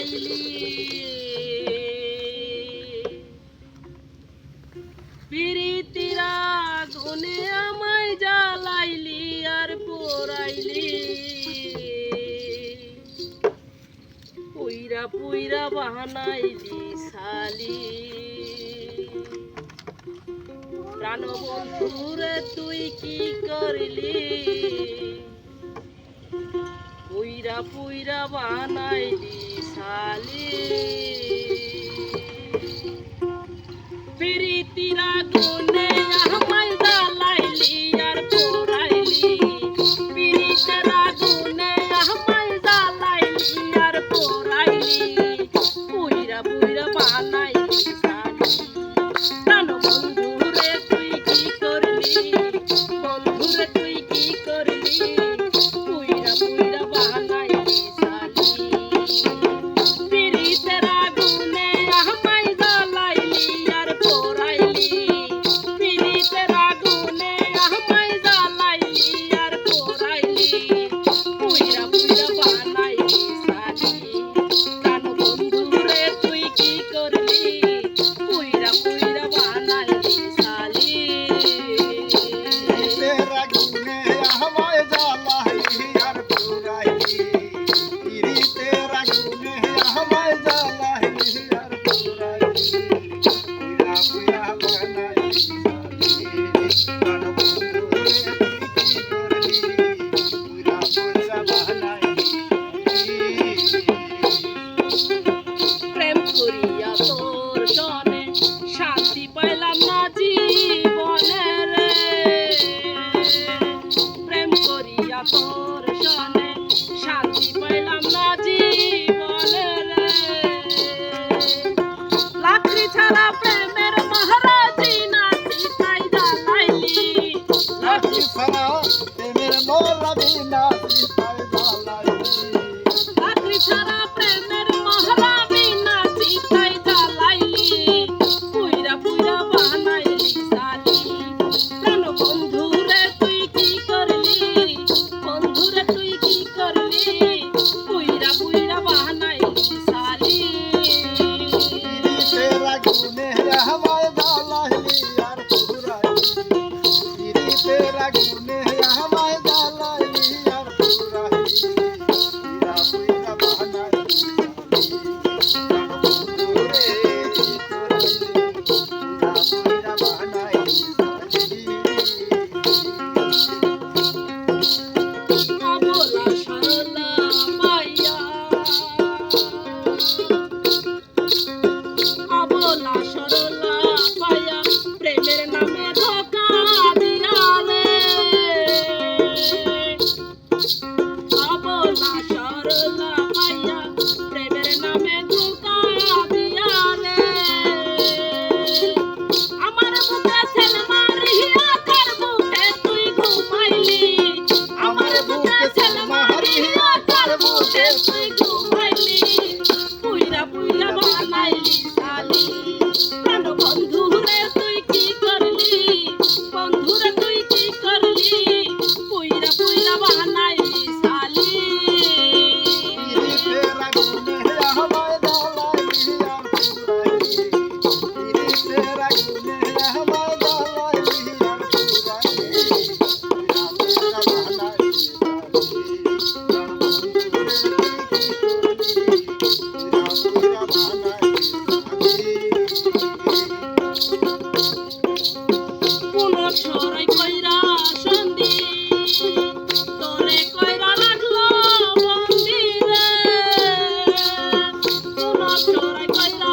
পাইলি পিরিতিরা আগুনে আমায় জ্বালাইলি আর পোড়াইলি পুইরা পুইরা বাহানাইলি শালি প্রাণবন্ধুরে তুই কি করলি পুইরা পুইরা বানাইলি वाली प्रीति रागो ने हम tell our friends. রাখুনে সরাই কইরা সন্ধি তোরে কইরা রাখল বন্দি রে তোরা সরাই কইরা